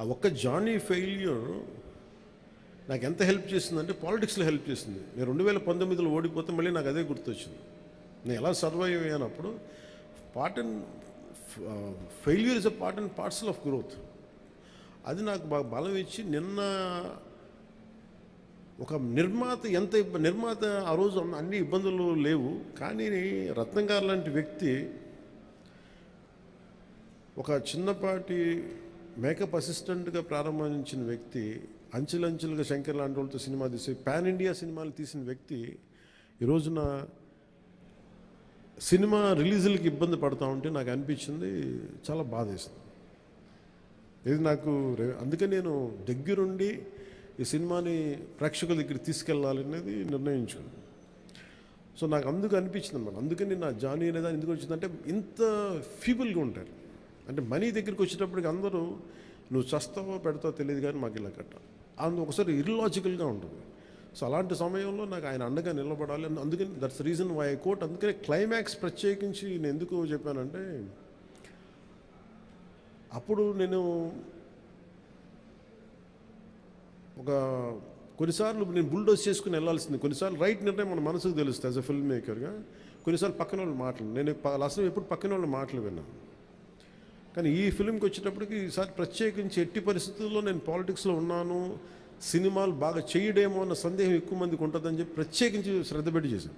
ఆ ఒక్క Johnny failure నాకు ఎంత హెల్ప్ చేసిందంటే పాలిటిక్స్లో హెల్ప్ చేసింది. నేను రెండు వేల పంతొమ్మిదిలో ఓడిపోతే మళ్ళీ నాకు అదే గుర్తొచ్చింది. నేను ఎలా survive అయ్యానప్పుడు part and failure is a part and parcel of growth. అది నాకు బాగా బలం ఇచ్చి నిన్న ఒక నిర్మాత ఎంత నిర్మాత ఆ రోజు అన్ని ఇబ్బందులు లేవు. కానీ రత్నం గారు లాంటి వ్యక్తి ఒక చిన్నపాటి మేకప్ అసిస్టెంట్గా ప్రారంభించిన వ్యక్తి అంచెలంచెలుగా శంకర్ లాంటి వాళ్ళతో సినిమా తీసి పాన్ ఇండియా సినిమాలు తీసిన వ్యక్తి ఈ రోజున సినిమా రిలీజులకి ఇబ్బంది పడతా ఉంటే నాకు అనిపించింది చాలా బాధేస్తుంది ఇది నాకు అందుకే నేను దగ్గరుండి ఈ సినిమాని ప్రేక్షకుల దగ్గర తీసుకెళ్ళాలి అనేది నిర్ణయించుకున్నాను. సో నాకు అందుకు అనిపించింది అన్నమాట. అందుకని నా జానీ అనేది ఎందుకు వచ్చిందంటే ఇంత ఫీబుల్గా ఉంటారు. అంటే మనీ దగ్గరికి వచ్చేటప్పటికి అందరూ నువ్వు చస్తావో పెడతావో తెలియదు కానీ మాకు ఇలా కట్ట. అందు ఒకసారి ఇర్లాజికల్గా ఉంటుంది. సో అలాంటి సమయంలో నాకు ఆయన అండగా నిలబడాలి అందుకని దట్స్ రీజన్ వై కోట్ అందుకనే క్లైమాక్స్ ప్రత్యేకించి నేను ఎందుకు చెప్పానంటే అప్పుడు నేను ఒక కొన్నిసార్లు నేను బుల్డోస్ చేసుకుని వెళ్ళాల్సింది. కొన్నిసార్లు రైట్ నిర్ణయం మన మనసుకు తెలుస్తుంది యాజ్ అ ఫిల్మ్ మేకర్గా కొన్నిసార్లు పక్కన వాళ్ళు మాటలు నేను లాస్ట్ ఎప్పుడు పక్కన వాళ్ళు మాటలు విన్నాను. కానీ ఈ ఫిల్మ్కి వచ్చేటప్పటికి ఈసారి ప్రత్యేకించి ఎట్టి పరిస్థితుల్లో నేను పాలిటిక్స్లో ఉన్నాను సినిమాలు బాగా చేయడేమో అన్న సందేహం ఎక్కువ మందికి ఉంటుందని చెప్పి ప్రత్యేకించి శ్రద్ధ పెట్టి చేశాను.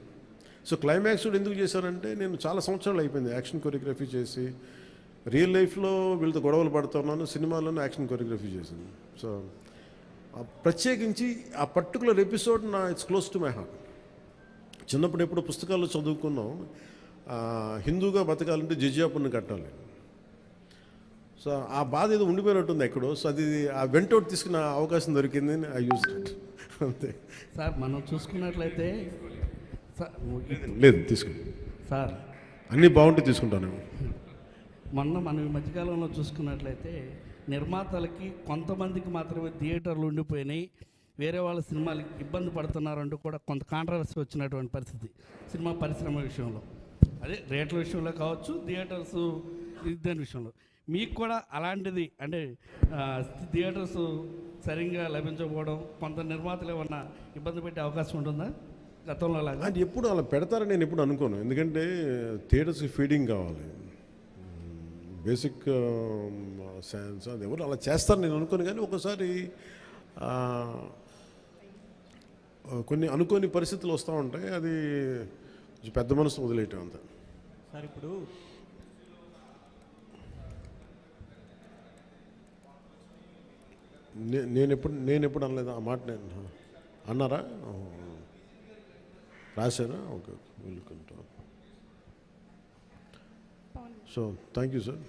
సో క్లైమాక్స్ కూడా ఎందుకు చేశానంటే నేను చాలా సంవత్సరాలు అయిపోయింది యాక్షన్ కొరియోగ్రఫీ చేసి రియల్ లైఫ్లో వీళ్ళతో గొడవలు పడుతున్నాను సినిమాలోనే యాక్షన్ కొరియోగ్రఫీ చేశాను. సో ప్రత్యేకించి ఆ పర్టికులర్ ఎపిసోడ్ నా it's close to my heart చిన్నప్పుడు ఎప్పుడు పుస్తకాల్లో చదువుకున్నాం హిందూగా బతకాలంటే జిజియాపుని కట్టాలి. సో ఆ బాధ ఏదో ఉండిపోయినట్టుంది ఎక్కడో. సో అది ఆ వెంటౌట్ తీసుకున్న అవకాశం దొరికింది. ఐ యూస్ ఇట్ అంతే. సార్ మనం చూసుకున్నట్లయితే సార్ లేదు తీసుకుని. సార్. అన్నీ బాగుంటే తీసుకుంటాను. మొన్న మనం ఈ మధ్యకాలంలో చూసుకున్నట్లయితే నిర్మాతలకి కొంతమందికి మాత్రమే థియేటర్లు ఉండిపోయినాయి. వేరే వాళ్ళ సినిమాలకి ఇబ్బంది పడుతున్నారంటూ కూడా కొంత కాంట్రవర్సీ వచ్చినటువంటి పరిస్థితి సినిమా పరిశ్రమ విషయంలో. అదే రేట్ల విషయంలో కావచ్చు థియేటర్స్ దాని విషయంలో. మీకు కూడా అలాంటిది అంటే థియేటర్స్ సరిగ్గా లభించకపోవడం కొంత నిర్మాతలు ఏమన్నా ఇబ్బంది పెట్టే అవకాశం ఉంటుందా? గతంలో లాగా అది ఎప్పుడు అలా పెడతారని నేను ఎప్పుడు అనుకోను. ఎందుకంటే థియేటర్స్కి ఫీడింగ్ కావాలి. బేసిక్ సైన్స్ అది ఎవరు అలా చేస్తారు నేను అనుకోను. కానీ ఒకసారి ఆ, కొన్ని అనుకోని పరిస్థితులు వస్తూ ఉంటాయి. అది కొంచెం పెద్ద మనసు వదిలేయటం అంత. సార్ ఇప్పుడు నేను ఎప్పుడు నేను ఎప్పుడు అనలేదు ఆ మాట నేను. అన్నారా. రాశారా? Okay. Welcome Pavan so thank you sir